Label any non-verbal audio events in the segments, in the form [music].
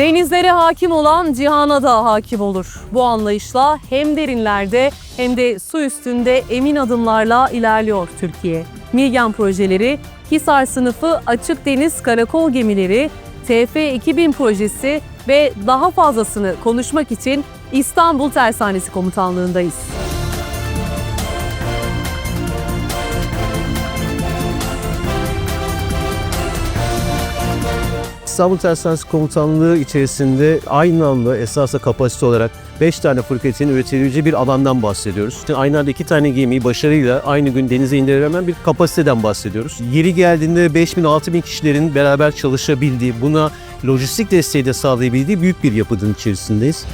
Denizlere hakim olan cihana da hakim olur. Bu anlayışla hem derinlerde hem de su üstünde emin adımlarla ilerliyor Türkiye. Milgen projeleri, Hisar sınıfı açık deniz karakol gemileri, TF2000 projesi ve daha fazlasını konuşmak için İstanbul Tersanesi Komutanlığındayız. İstanbul Tersanesi Komutanlığı içerisinde aynı anda esasla kapasite olarak 5 tane fırkateyn üretilebileceği bir alandan bahsediyoruz. İşte aynı anda 2 tane gemiyi başarıyla aynı gün denize indirebilen bir kapasiteden bahsediyoruz. Yeri geldiğinde 5000-6000 kişilerin beraber çalışabildiği, buna lojistik desteği de sağlayabildiği büyük bir yapının içerisindeyiz.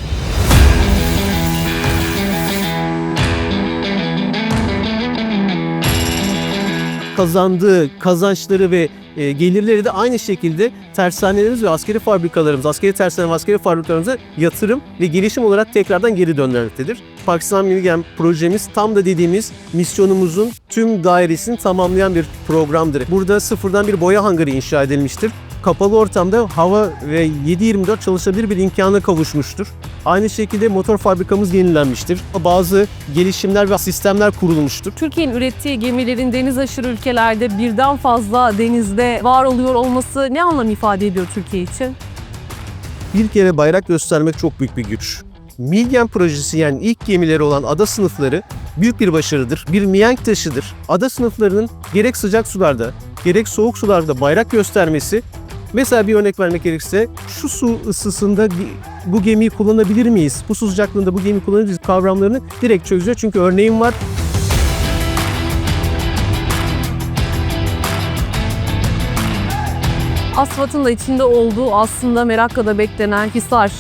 kazandığı kazançları ve e, gelirleri de aynı şekilde tersanelerimiz ve askeri fabrikalarımız, askeri tersane ve askeri fabrikalarımıza yatırım ve gelişim olarak tekrardan geri dönmektedir. Pakistan Milgem projemiz tam da dediğimiz misyonumuzun tüm dairesini tamamlayan bir programdır. Burada sıfırdan bir boya hangarı inşa edilmiştir. Kapalı ortamda hava ve 7-24 çalışabilir bir imkana kavuşmuştur. Aynı şekilde motor fabrikamız yenilenmiştir. Bazı gelişimler ve sistemler kurulmuştur. Türkiye'nin ürettiği gemilerin deniz aşırı ülkelerde birden fazla denizde var oluyor olması ne anlam ifade ediyor Türkiye için? bir kere bayrak göstermek çok büyük bir güç. Milgen projesi yani ilk gemileri olan ada sınıfları büyük bir başarıdır. Bir mihenk taşıdır. Ada sınıflarının gerek sıcak sularda gerek soğuk sularda bayrak göstermesi Mesela bir örnek vermek gerekirse şu su ısısında bu gemiyi kullanabilir miyiz? Bu su sıcaklığında bu gemiyi kullanabilir kavramlarını direkt çözüyor. Çünkü örneğim var. Asfat'ın da içinde olduğu aslında merakla da beklenen Hisar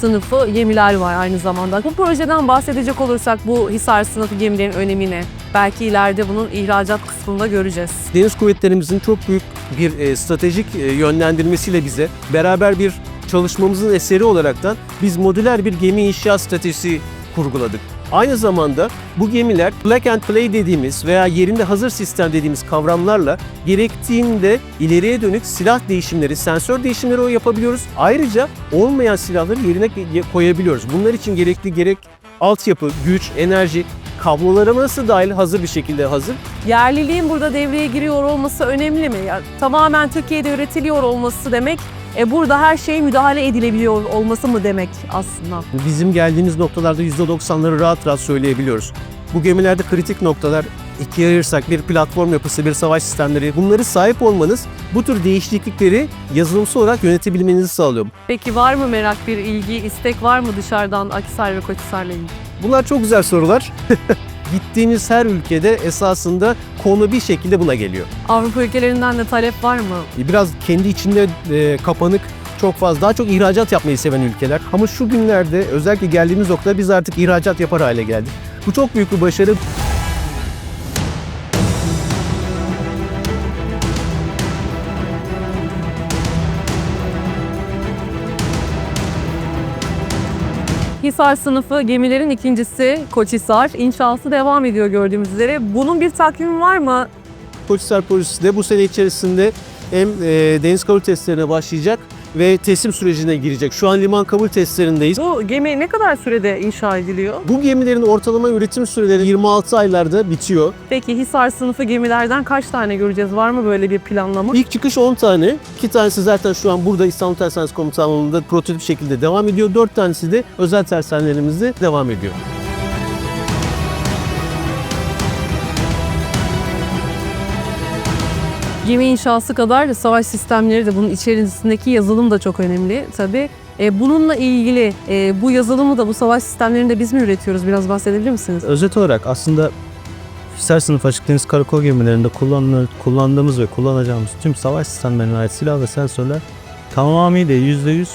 sınıfı gemiler var aynı zamanda. Bu projeden bahsedecek olursak bu Hisar sınıfı gemilerin önemini belki ileride bunun ihracat kısmında göreceğiz. Deniz kuvvetlerimizin çok büyük bir e, stratejik e, yönlendirmesiyle bize beraber bir çalışmamızın eseri olaraktan biz modüler bir gemi inşa stratejisi kurguladık. Aynı zamanda bu gemiler plug and play dediğimiz veya yerinde hazır sistem dediğimiz kavramlarla gerektiğinde ileriye dönük silah değişimleri, sensör değişimleri yapabiliyoruz. Ayrıca olmayan silahları yerine koyabiliyoruz. Bunlar için gerekli gerek altyapı, güç, enerji, kablolarımız dahil hazır bir şekilde hazır. Yerliliğin burada devreye giriyor olması önemli mi? Yani tamamen Türkiye'de üretiliyor olması demek e burada her şeye müdahale edilebiliyor olması mı demek aslında? Bizim geldiğimiz noktalarda %90'ları rahat rahat söyleyebiliyoruz. Bu gemilerde kritik noktalar ikiye ayırırsak bir platform yapısı, bir savaş sistemleri bunları sahip olmanız bu tür değişiklikleri yazılımsal olarak yönetebilmenizi sağlıyor. Peki var mı merak, bir ilgi, istek var mı dışarıdan Akisar ve Koçhisar'la ilgili? Bunlar çok güzel sorular. [laughs] Gittiğiniz her ülkede esasında konu bir şekilde buna geliyor. Avrupa ülkelerinden de talep var mı? Biraz kendi içinde e, kapanık çok fazla daha çok ihracat yapmayı seven ülkeler. Ama şu günlerde özellikle geldiğimiz noktada biz artık ihracat yapar hale geldik. Bu çok büyük bir başarı. Hisar sınıfı gemilerin ikincisi Koçhisar. İnşası devam ediyor gördüğümüz üzere. Bunun bir takvimi var mı? Koçhisar projesi de bu sene içerisinde hem e, deniz kabul testlerine başlayacak ve teslim sürecine girecek. Şu an liman kabul testlerindeyiz. Bu gemi ne kadar sürede inşa ediliyor? Bu gemilerin ortalama üretim süreleri 26 aylarda bitiyor. Peki Hisar sınıfı gemilerden kaç tane göreceğiz? Var mı böyle bir planlama? İlk çıkış 10 tane. 2 tanesi zaten şu an burada İstanbul Tersanesi Komutanlığı'nda prototip şekilde devam ediyor. 4 tanesi de özel tersanelerimizde devam ediyor. Gemi inşası kadar savaş sistemleri de bunun içerisindeki yazılım da çok önemli tabii. E, bununla ilgili e, bu yazılımı da bu savaş sistemlerini de biz mi üretiyoruz? Biraz bahsedebilir misiniz? Özet olarak aslında Hisar sınıf açık deniz karakol gemilerinde kullandığımız ve kullanacağımız tüm savaş sistemlerine ait silah ve sensörler tamamıyla %100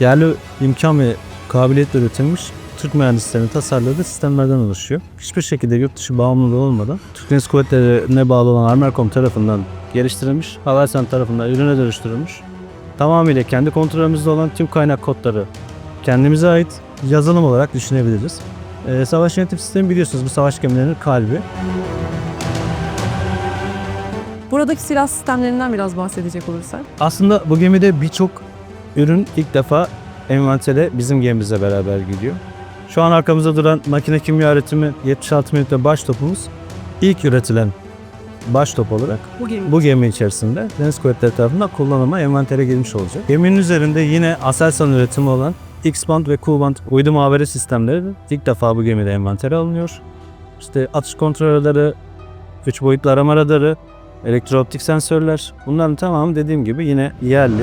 yerli imkan ve kabiliyetle üretilmiş Türk mühendislerinin tasarladığı sistemlerden oluşuyor. Hiçbir şekilde yurt dışı bağımlılığı olmadan Türk Deniz Kuvvetleri'ne bağlı olan Armerkom tarafından geliştirilmiş, Havelsan tarafından ürüne dönüştürülmüş. Tamamıyla kendi kontrolümüzde olan tüm kaynak kodları kendimize ait yazılım olarak düşünebiliriz. Ee, savaş yönetim sistemi biliyorsunuz bu savaş gemilerinin kalbi. Buradaki silah sistemlerinden biraz bahsedecek olursak. Aslında bu gemide birçok ürün ilk defa envantere bizim gemimizle beraber gidiyor. Şu an arkamızda duran makine kimya üretimi 76 mililitre baş topumuz ilk üretilen baş top olarak Bu gemi. bu gemi içerisinde Deniz Kuvvetleri tarafından kullanıma envantere girmiş olacak. Geminin üzerinde yine Aselsan üretimi olan X-band ve Q-band uydu muhabere sistemleri ilk defa bu gemide envantere alınıyor. İşte atış kontrolörleri, 3 boyutlu arama radarı, elektrooptik sensörler bunların tamamı dediğim gibi yine yerli.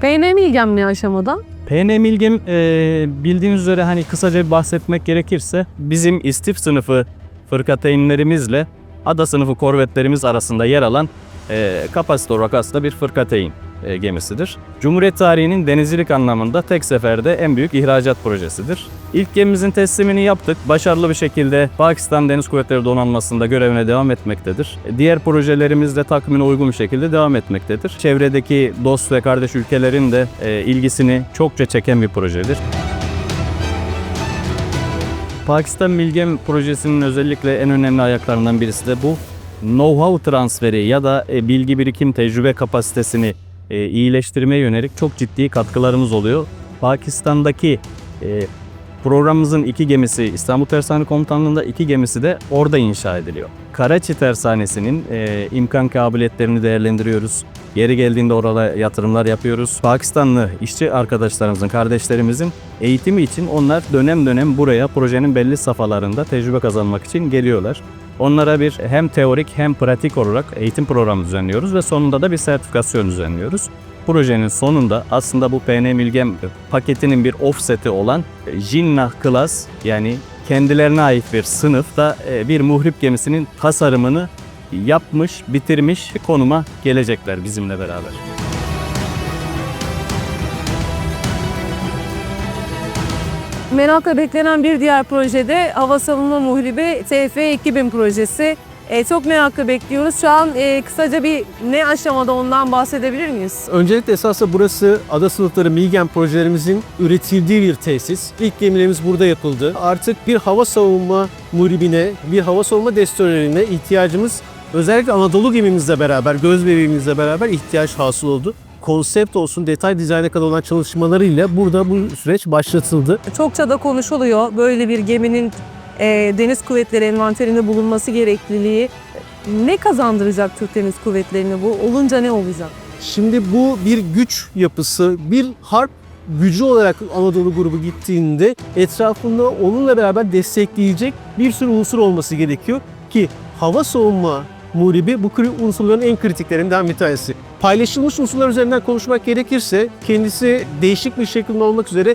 PNM ilgem ne aşamada? PNM İlgem e, bildiğiniz üzere hani kısaca bahsetmek gerekirse bizim istif sınıfı fırkateynlerimizle ada sınıfı korvetlerimiz arasında yer alan e, kapasite rakaslı bir fırkateyn e, gemisidir. Cumhuriyet tarihinin denizcilik anlamında tek seferde en büyük ihracat projesidir. İlk gemimizin teslimini yaptık. Başarılı bir şekilde Pakistan Deniz Kuvvetleri Donanması'nda görevine devam etmektedir. E, Diğer projelerimiz de takvimine uygun bir şekilde devam etmektedir. Çevredeki dost ve kardeş ülkelerin de e, ilgisini çokça çeken bir projedir. Pakistan Milgem projesinin özellikle en önemli ayaklarından birisi de bu know-how transferi ya da e, bilgi birikim tecrübe kapasitesini e, iyileştirmeye yönelik çok ciddi katkılarımız oluyor. Pakistan'daki e, programımızın iki gemisi İstanbul Tersane Komutanlığı'nda iki gemisi de orada inşa ediliyor. Karaçi Tersanesi'nin e, imkan kabiliyetlerini değerlendiriyoruz. Yeri geldiğinde orada yatırımlar yapıyoruz. Pakistanlı işçi arkadaşlarımızın, kardeşlerimizin eğitimi için onlar dönem dönem buraya projenin belli safhalarında tecrübe kazanmak için geliyorlar. Onlara bir hem teorik hem pratik olarak eğitim programı düzenliyoruz ve sonunda da bir sertifikasyon düzenliyoruz. Projenin sonunda aslında bu PN Milgem paketinin bir offset'i olan Jinnah Class yani kendilerine ait bir sınıfta e, bir muhrip gemisinin tasarımını yapmış, bitirmiş konuma gelecekler bizimle beraber. Merakla beklenen bir diğer projede hava savunma muhribi TF2000 projesi. E, çok merakla bekliyoruz. Şu an e, kısaca bir ne aşamada ondan bahsedebilir miyiz? Öncelikle esasında burası ada sınıfları Milgem projelerimizin üretildiği bir tesis. İlk gemilerimiz burada yapıldı. Artık bir hava savunma muhribine, bir hava savunma destroyerine ihtiyacımız özellikle Anadolu gemimizle beraber, göz bebeğimizle beraber ihtiyaç hasıl oldu. Konsept olsun, detay dizayna kadar olan çalışmalarıyla burada bu süreç başlatıldı. Çokça da konuşuluyor. Böyle bir geminin e, deniz kuvvetleri envanterinde bulunması gerekliliği ne kazandıracak Türk Deniz Kuvvetleri'ne bu? Olunca ne olacak? Şimdi bu bir güç yapısı, bir harp gücü olarak Anadolu grubu gittiğinde etrafında onunla beraber destekleyecek bir sürü unsur olması gerekiyor ki hava savunma muhribi bu unsurların en kritiklerinden bir tanesi. Paylaşılmış unsurlar üzerinden konuşmak gerekirse kendisi değişik bir şekilde olmak üzere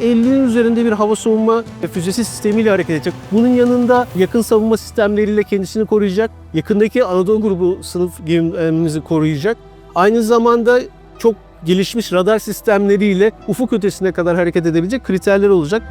50'nin üzerinde bir hava savunma füzesi sistemiyle hareket edecek. Bunun yanında yakın savunma sistemleriyle kendisini koruyacak. Yakındaki Anadolu grubu sınıf gemimizi koruyacak. Aynı zamanda çok gelişmiş radar sistemleriyle ufuk ötesine kadar hareket edebilecek kriterler olacak.